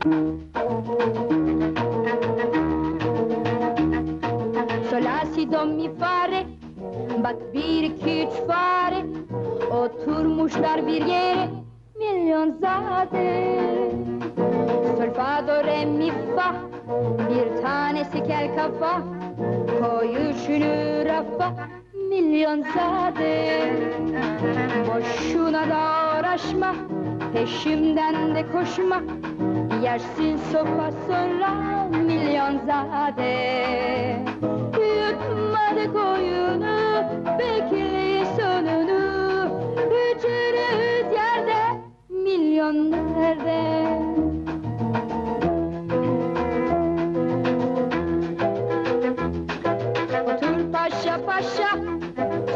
Sol la si mi fare Bak bir iki üç fare Oturmuşlar bir yere Milyon zade. Sol fa do re mi fa Bir tanesi kel kafa Koy üçünü rafa Milyon zade. Boşuna da uğraşma Peşimden de koşma Yersin sopa sonra milyon zade. Yutmadı koyunu Bekle sonunu. Üçürüz yerde Milyon nerede? Otur paşa paşa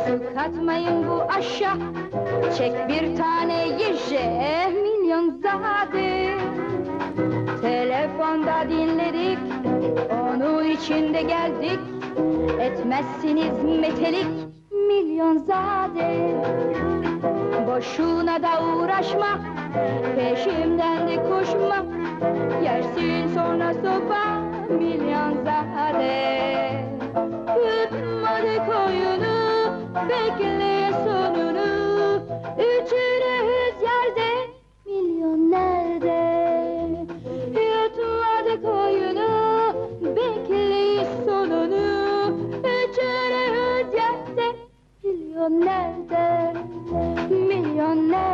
Su katmayın bu aşa. Çek bir Zade. Telefonda dinledik Onun içinde geldik Etmezsiniz metelik Milyon zade. Boşuna da uğraşma Peşimden de koşma. Yersin sonra sopa Milyon zade. Yutmadı koyunu Bekle millionnaire, millionnaire.